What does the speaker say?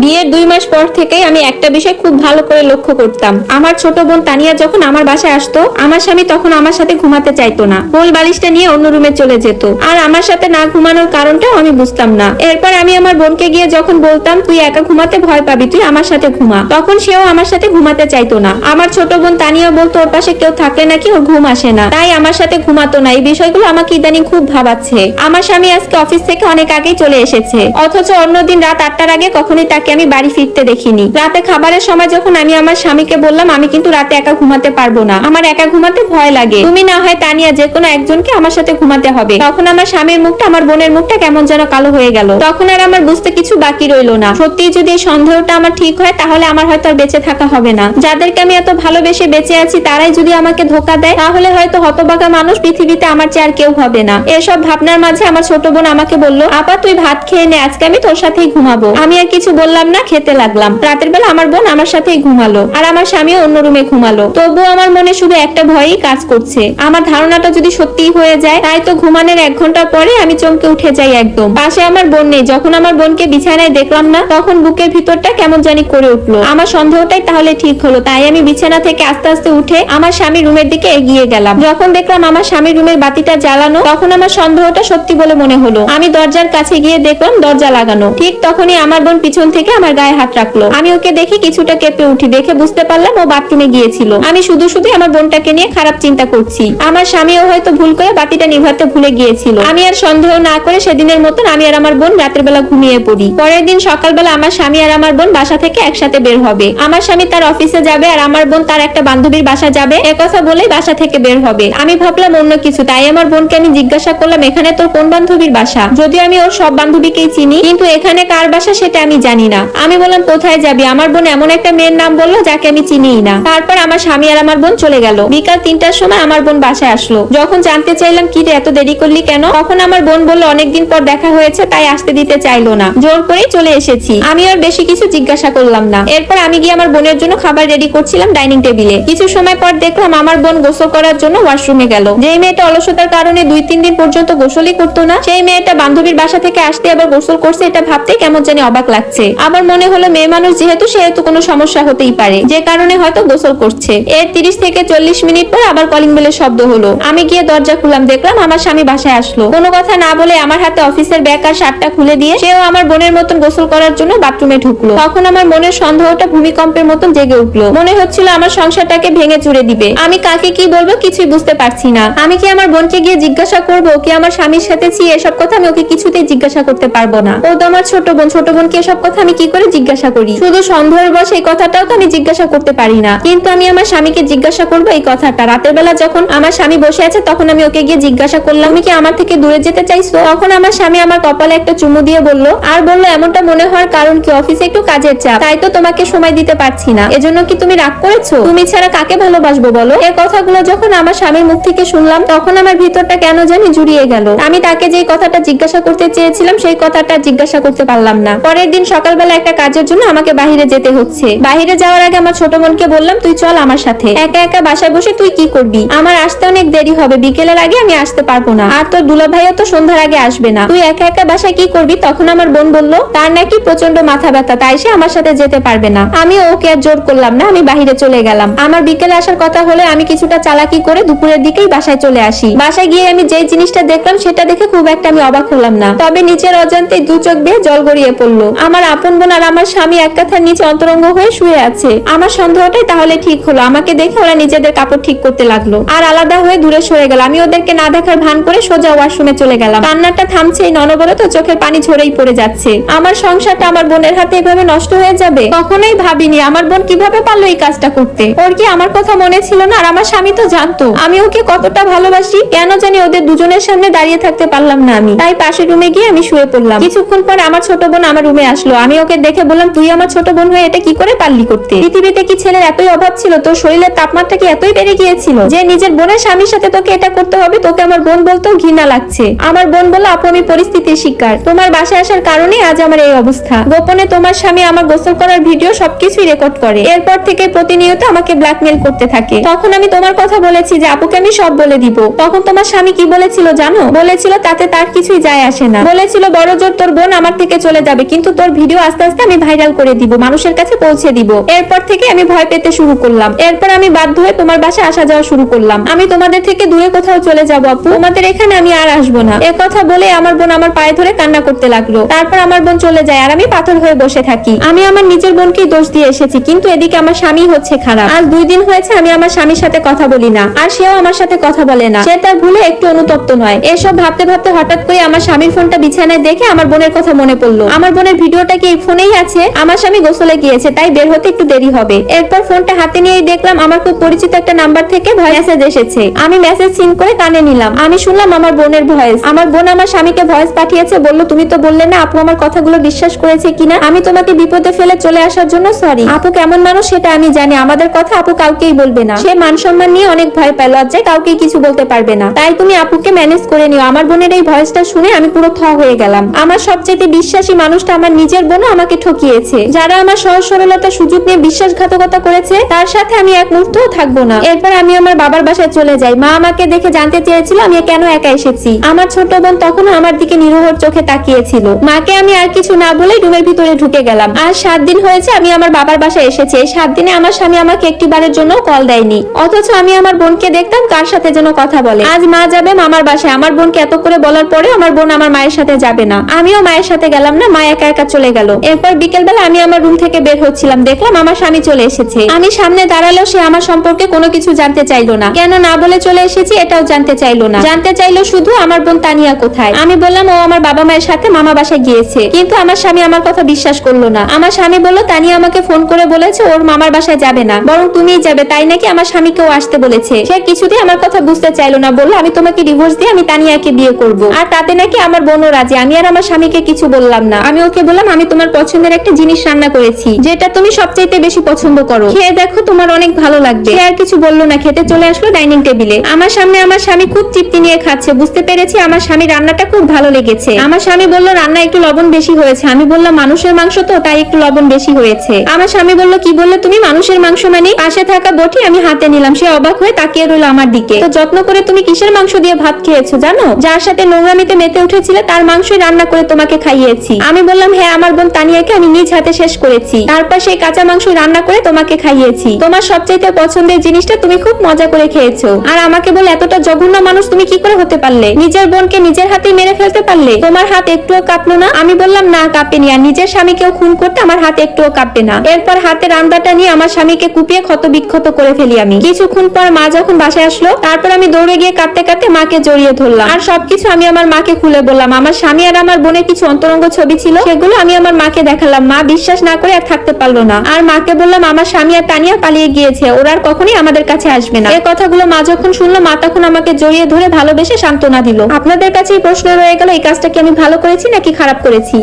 বিয়ের দুই মাস পর থেকেই আমি একটা বিষয় খুব ভালো করে লক্ষ্য করতাম। আমার ছোট বোন তানিয়া যখন আমার বাসায় আসতো, আমার স্বামী তখন আমার সাথে ঘুমাতে চাইতো না। কোল বালিশটা নিয়ে অন্য রুমে চলে যেত। আর আমার সাথে না ঘুমানোর কারণটাও আমি বুঝতাম না। এরপর আমি আমার বোনকে গিয়ে যখন বলতাম, তুই একা ঘুমাতে ভয় পাবি, তুই আমার সাথে ঘুমা। তখন সেও আমার সাথে ঘুমাতে চাইতো না। আমার ছোট বোন তানিয়া বলতো, ওর পাশে কেউ থাকলে নাকি ওর ঘুম আসে না। তাই আমার সাথে ঘুমাতো না। এই বিষয়গুলো আমাকে ইদানিং খুব ভাবাচ্ছে। আমার স্বামী আজকে অফিস থেকে অনেক আগেই চলে এসেছে। অথচ অন্যদিন রাত আটটার আগে কখনোই তাকে আমি বাড়ি ফিরতে দেখিনি। রাতে খাবারের সময় যখন আমি আমার স্বামীকে বললাম, আমি কিন্তু রাতে একা ঘুমাতে পারব না। আমার একা ঘুমাতে ভয় লাগে। তুমি না হয় তানিয়া, যে কোনো একজনকে আমার সাথে ঘুমাতে হবে। তখন আমার স্বামীর মুখটা, আমার বোনের মুখটা কেমন যেন কালো হয়ে গেল। তখন আর আমার বুঝতে কিছু বাকি রইল না। সত্যি যদি এই সন্দেহটা আমার ঠিক হয়, তাহলে আমার হয়তো আর বেঁচে থাকা হবে না। যাদেরকে আমি এত ভালোবেসে বেঁচে আছি, তারাই যদি আমাকে ধোকা দেয়, তাহলে হয়তো হতবাগা মানুষ পৃথিবীতে আমার চেয়ে আর কেউ হবে না। এসব ভাবনার মাঝে আমার ছোট বোন আমাকে বলল, আপা, তুই ভাত খেয়ে নে, আজকে আমি তোর সাথেই ঘুমাবো। আমি আর কিছু বললাম না, খেতে লাগলাম। রাতের বেলা আমার বোন আমার সাথেই ঘুমালো আর আমার স্বামীও অন্য রুমে ঘুমালো। তবুও আমার মনে শুধু একটা ভয়ই কাজ করছে। আমার ধারণাটা যদি সত্যি হয়ে যায়, তাই তো ঘুমানোর এক ঘণ্টা পরে আমি চমকে উঠে যাই একদম। পাশে আমার বোন নেই। যখন আমার বোনকে বিছানায় দেখলাম না, তখন বুকের ভিতরটা কেমন জানি করে উঠল। আমার সন্দেহটাই তাহলে ঠিক হলো। তাই আমি বিছানা থেকে আস্তে আস্তে উঠে আমার স্বামীর রুমের দিকে এগিয়ে গেলাম। যখন দেখলাম আমার স্বামীর রুমের বাতিটা জ্বালানো, তখন আমার সন্দেহটা সত্যি বলে মনে হলো। আমি দরজার কাছে গিয়ে দেখলাম দরজা লাগানো। ঠিক তখনই আমার বোন পিছন থেকে আমার গায়ে হাত রাখল। আমি ওকে দেখে কিছুটা কেঁপে উঠি, দেখে বুঝতে পারলাম ও বাথরুমে গিয়েছিল। আমি শুধু শুধু আমার বোনটাকে নিয়ে খারাপ চিন্তা করছি। আমার স্বামীও হয়তো ভুল করে বাতিটা নিভাতে ভুলে গিয়েছিল। আমি আর সন্দেহ না করে সেদিনের মতন আমি আর আমার বোন রাতের বেলা ঘুমিয়ে পড়ি। পরের দিন সকালবেলা আমার স্বামী আর আমার বোন বাসা থেকে একসাথে বের হবে। আমার স্বামী তার অফিসে যাবে আর আমার বোন তার একটা বান্ধবীর বাসা যাবে। একথা বলেই বাসা থেকে বের হবে। আমি ভাবলাম অন্য কিছু, তাই আমার বোনকে আমি জিজ্ঞাসা করলাম, এখানে তোর কোন বান্ধবীর বাসা? যদিও আমি ওর সব বান্ধবীকেই চিনি, কিন্তু এখানে কার বাসা সেটা আমি জানি না। আমি বললাম, কোথায় যাবি? আমার বোন এমন একটা মেয়ের নাম বলল যাকে আমি চিনিই না। তারপর আমার স্বামী আর আমার বোন চলে গেল। বিকাল তিনটার সময় আমার বোন বাসায় আসলো। যখন জানতে চাইলাম, কি রে, এত দেরি করলি কেন? তখন আমার বোন বলল, অনেকদিন পর দেখা হয়েছে, তাই আসতে দিতে চাইলো না। জোর করেই চলে এসেছি। আমি আর বেশি কিছু জিজ্ঞাসা করলাম না। এরপর আমি গিয়ে আমার বোনের জন্য খাবার রেডি করছিলাম ডাইনিং টেবিলে। কিছু সময় পর দেখলাম, আমার বোন গোসল করার জন্য ওয়াশরুমে গেল। যেই মেয়েটা অলসতার কারণে দুই, তিন দিন পর্যন্ত গোসলই করতো না, সেই মেয়েটা বান্ধবীর বাসা থেকে আসতে আবার গোসল করছে, এটা ভাবতে কেমন জানি অবাক লাগছে। আমার মনে হলো মেয়ে মানুষ যেহেতু, সেহেতু কোনো সমস্যা হতেই পারে। যে কারণে হয়তো গোসল করছে। এর তিরিশ থেকে চল্লিশ মিনিট পর আবার কলিং বেলের শব্দ হলো। আমি গিয়ে দরজা খুললাম, দেখলাম আমার স্বামী বাসায় আসলো। কোনো কথা না বলে আমার হাতে অফিসের ব্যাগ আর শার্টটা খুলে দিয়ে সেও আমার বোনের মতন গোসল করার জন্য বাথরুমে ঢুকলো। তখন আমার মনের সন্দেহটা ভূমিকম্পের মতন জেগে উঠল। মনে হচ্ছিল আমার সংসারটাকে ভেঙে চুরে দিবে। আমি কাকে কি বলব কিছুই বুঝতে পারছি না। আমি কি আমার বোনকে গিয়ে জিজ্ঞাসা করব কি আমার স্বামীর সাথে ছি এসব কথা আমি ওকে কিছুতেই জিজ্ঞাসা করতে পারব না? ও তো আমার ছোট বোন, ছোট বোনকে এসব কথা কি করে জিজ্ঞাসা করি? শুধু সন্দেহের বসে এই কথাটাও তো আমি জিজ্ঞাসা করতে পারি না। কিন্তু আমি আমার স্বামীকে জিজ্ঞাসা করব এই কথাটা। রাতের বেলা যখন আমার স্বামী বসে আছে, তখন আমি ওকে গিয়ে জিজ্ঞাসা করলাম কি আমার থেকে দূরে যেতে চাইছো? তখন আমার স্বামী আমার কপালে একটা চুমু দিয়ে বলল, আর বলল এমনটা মনে হওয়ার কারণ কি? অফিসে একটু কাজের চাপ। তাই তো তোমাকে সময় দিতে পারছি না। এজন্য কি তুমি রাগ করেছ? তুমি ছাড়া কাকে ভালোবাসবো বলো? এই কথাগুলো যখন আমার স্বামীর মুখ থেকে শুনলাম, তখন আমার ভিতরটা কেন জানি জুড়িয়ে গেল। আমি তাকে যে কথাটা জিজ্ঞাসা করতে চেয়েছিলাম, সেই কথাটা জিজ্ঞাসা করতে পারলাম না। পরের দিন সকালবেলা একটা কাজের জন্য আমাকে বাহিরে যেতে হচ্ছে। বাহিরে যাওয়ার আগে আমার ছোট বোনকে বললাম, তুই চল আমার সাথে। একা একা বাসায় বসে তুই কি করবি? আমার আসতে অনেক দেরি হবে। বিকেলের আগে আমি আসতে পারব না। আর তোর দুলা ভাইও তো সন্ধ্যার আগে আসবে না। তুই একা একা বাসায় কি করবি? তখন আমার বোন বলল, তার নাকি প্রচণ্ড মাথা ব্যথা, তাই সে আমার সাথে যেতে পারবে না। আমি ওকে আর জোর করলাম না, আমি বাহিরে চলে গেলাম। আমার বিকেলে আসার কথা হলে আমি কিছুটা চালাকি করে দুপুরের দিকেই বাসায় চলে আসি। বাসায় গিয়ে আমি যে জিনিসটা দেখলাম, সেটা দেখে খুব একটা আমি অবাক হলাম না। তবে নিচের অজান্তে দু চোখ বেয়ে জল গড়িয়ে পড়ল। আমার আপন বোন আর আমার স্বামী এক কথার নিচে অন্তরঙ্গ হয়ে শুয়ে আছে। আমার সন্দেহটাই তাহলে ঠিক হলো। আমাকে দেখে ওরা নিজেদের কাপড় ঠিক করতে লাগল। আর আলাদা হয়ে দূরে সরে গেল। আমি ওদেরকে না দেখার ভান করে সোজা ওয়াশরুমে চলে গেলাম। কান্নাটা থামছে এই ননবরত চোখের পানি ঝরেই পড়ে যাচ্ছে। আমার সংসারটা আমার বোনের হাতে এভাবে নষ্ট হয়ে যাবে? কখনোই ভাবিনি আমার বোন কীভাবে পারল এই কাজটা করতে। ওর কি আমার কথা মনে ছিল না? আর আমার স্বামী তো জানতো। আমি ওকে কতটা ভালোবাসি? কেন জানি ওদের দুজনের সামনে দাঁড়িয়ে থাকতে পারলাম না আমি। তাই পাশের রুমে গিয়ে আমি শুয়ে পড়লাম। কিছুক্ষণ পর আমার ছোট বোন আমার রুমে আসলো। আমি ওকে দেখে বললাম, তুই আমার ছোট বোন হয়ে এটা কি করে পারলি করতে? পৃথিবীতে কি ছেলের এতই অভাব ছিল? তোর শরীরের তাপমাত্রা কি এতই বেড়ে গিয়েছিল? যে নিজের বোনের স্বামীর সাথে তোকে এটা করতে হবে, তোকে আমার বোন বলতেও ঘৃণা লাগছে। আমার বোন বলল, আপু, আমি পরিস্থিতির শিকার। তোমার বাসায় আসার কারণে আজ আমার এই অবস্থা। গোপনে তোমার স্বামী আমার গোসল করার ভিডিও সবকিছুই রেকর্ড করে। এরপর থেকে প্রতিনিয়ত আমাকে ব্ল্যাকমেল করতে থাকে। তখন আমি তোমার কথা বলেছি যে, আপুকে আমি সব বলে দিব। তখন তোমার স্বামী কি বলেছিল জানো? বলেছিল, তাতে তার কিছুই যায় আসে না। বলেছিল, বড় জোর তোর বোন আমার থেকে চলে যাবে, কিন্তু তোর ভিডিও আস্তে আস্তে আমি ভাইরাল করে দিব, মানুষের কাছে পৌঁছে দিব। এরপর থেকে আমি ভয় পেতে শুরু করলাম। এরপর আমি বাধ্য হয়ে তোমার বাসায় আসা যাওয়া শুরু করলাম। আমি তোমাদের থেকে দূরে কোথাও চলে যাব, আপু। তোমাদের এখানে আমি আর আসব না। এ কথা বলে আমার বোন আমার পায়ে ধরে কান্না করতে লাগল। তারপর আমার বোন চলে যায় আর আমি পাথর হয়ে বসে থাকি। আমি আমার নিজের বোনকেই দোষ দিয়ে এসেছি, কিন্তু এদিকে আমার স্বামী হচ্ছে খারাপ। আজ দুই দিন হয়েছে আমি আমার স্বামীর সাথে কথা বলি না, আর সেও আমার সাথে কথা বলে না। সে তার ভুলে একটু অনুতপ্ত নয়। এসব ভাবতে ভাবতে হঠাৎ করে আমার স্বামীর ফোনটা বিছানায় দেখে আমার বোনের কথা মনে পড়ল। আমার বোনের ভিডিওটা কি ফোনেই আছে। আমার স্বামী গোসলে গিয়েছে, তাই বের হতে একটু দেরি হবে। এরপর ফোনটা হাতে নিয়েই দেখলাম আমার খুব পরিচিত একটা নাম্বার থেকে মেসেজ এসেছে। আমি মেসেজ সিন করে কানে নিলাম। আমি শুনলাম আমার বোনের ভয়েস আমার বোন আমার স্বামীকে ভয়েস পাঠিয়েছে, বলল, তুমি তো বললে না, আপু আমার কথাগুলো বিশ্বাস করেছে কিনা? আমি তোমাকে বিপদে ফেলে চলে আসার জন্য সরি আপু কেমন মানুষ সেটা আমি জানি। আমাদের কথা আপু কাউকেই বলবে না। সে মান সম্মান নিয়ে অনেক ভয় পায়, লজ্জায় কাউকেই কিছু বলতে পারবে না। তাই তুমি আপুকে ম্যানেজ করে নিও। আমার বোনের এই ভয়েসটা শুনে আমি পুরো থ হয়ে গেলাম। আমার সবচেয়ে বিশ্বাসী মানুষটা আমার নিজের বোনও আমাকে ঠকিয়েছে। যারা আমার সহজ সরলতা সুযোগ নিয়ে বিশ্বাসঘাতকতা করেছে, তার সাথে আমি এক মুহূর্তও থাকব না। এরপর আমি আমার বাবার বাসায় চলে যাই। মা আমাকে দেখে জানতে চেয়েছিল, আমি কেন একা এসেছি। আমার ছোট বোন তখনও আমার দিকে নিরোহর চোখে তাকিয়েছিল। মাকে আমি আর কিছু না বলে রুমের ভিতরে ঢুকে গেলাম। আর সাত দিন হয়েছে আমি আমার বাবার বাসায় এসেছি। এই সাত দিনে আমার স্বামী আমাকে একটিবারের জন্য কল দেয়নি। অথচ আমি আমার বোনকে দেখতাম কার সাথে যেন কথা বলে। আজ মা যাবে মামার বাসায়। আমার বোনকে এত করে বলার পরে আমার বোন আমার মায়ের সাথে যাবে না। আমিও মায়ের সাথে গেলাম না, মা একা একা চলে গেল। এরপর বিকেল বেলা আমি আমার রুম থেকে বের হচ্ছিলাম। দেখলাম আমার স্বামী চলে এসেছে। আমি সামনে দাঁড়ালেও সে আমার সম্পর্কে কোনো কিছু জানতে চাইলো না। কেন না বলে চলে এসেছি এটাও জানতে চাইলো না। জানতে চাইলো শুধু আমার বোন তানিয়া কোথায়। আমি বললাম, ও আমার বাবা মায়ের সাথে মামা বাসায় গিয়েছে। কিন্তু আমার স্বামী আমার কথা বিশ্বাস করল না। আমার স্বামী বলল, তানিয়া আমাকে ফোন করে বলেছে ওর মামার বাসায় যাবে না। বরং তুমিই যাবে। তাই নাকি আমার স্বামীকেও আসতে বলেছে? সে কিছুতেই আমার কথা বুঝতে চাইলো না। বলল, আমি তোমাকে ডিভোর্স দিয়ে আমি তানিয়াকে বিয়ে করব। আর তাতে নাকি আমার বোনও রাজি। আমি আর আমার স্বামীকে কিছু বললাম না। আমি ওকে বললাম, আমি তোমার পছন্দের একটা জিনিস রান্না করেছি, যেটা তুমি সবচাইতে বেশি পছন্দ করো। খেয়ে দেখো তোমার অনেক ভালো লাগবে। আর কিছু বলল না, খেতে চলে আসলো ডাইনিং টেবিলে। আমার সামনে আমার স্বামী খুব তৃপ্তি নিয়ে খাচ্ছে, বুঝতে পেরেছি আমার স্বামী রান্নাটা খুব ভালো লেগেছে। আমার স্বামী বলল, রান্না একটু লবণ বেশি হয়েছে। আমি বললাম, মানুষের মাংস তো, তাই একটু লবণ বেশি হয়েছে। আমার স্বামী বলল, কি বললে তুমি? মানুষের মাংস মানে পাশে থাকা বটি আমি হাতে নিলাম। সে অবাক হয়ে তাকিয়ে রইল আমার দিকে। তো যত্ন করে তুমি কিসের মাংস দিয়ে ভাত খেয়েছো, জানো? যার সাথে নোংরামিতে মেতে উঠেছিলে, তার মাংসই রান্না করে তোমাকে খাইয়েছি। আমি বললাম হ্যাঁ আমার বোন তানিয়াকে আমি নিজ হাতে শেষ করেছি। তারপর সেই কাঁচা মাংস রান্না করে তোমাকে খাইয়েছি। তোমার সবচাইতে পছন্দের জিনিসটা তুমি খুব মজা করে খেয়েছো। আর আমাকে বলে এতটা জঘন্য মানুষ তুমি কি করে হতে পারলে? নিজের বোনকে নিজের হাতেই মেরে ফেলতে পারলে? তোমার হাত একটুও কাঁপলো না? আমি বললাম, না কাঁপেনি আর নিজের স্বামীকেও খুন করতে আমার হাত একটুও কাঁপবে না। এরপর হাতে রান্দাটা নিয়ে আমার স্বামীকে কুপিয়ে ক্ষত বিক্ষত করে ফেলি আমি। কিছুক্ষণ পর মা যখন বাসায় আসলো, তারপর আমি দৌড়ে গিয়ে কাঁদতে কাঁদতে মাকে জড়িয়ে ধরলাম। আর সবকিছু আমি আমার মাকে খুলে বললাম। আমার স্বামী আর আমার বোনের কিছু অন্তরঙ্গ ছবি ছিল, সেগুলো আমি আমার মাকে দেখালাম। মা বিশ্বাস না করে আর থাকতে পারল না। আর মাকে বললাম, আমার স্বামী আর তানিয়া পালিয়ে গিয়েছে। ওরা আর কখনই আমাদের কাছে আসবে না। এই কথাগুলো মা যখন শুনলো, মা তখন আমাকে জড়িয়ে ধরে ভালোবেসে সান্ত্বনা দিল। আপনাদের কাছে প্রশ্ন রয়ে গেল, এই কাজটা কি আমি ভালো করেছি নাকি খারাপ করেছি?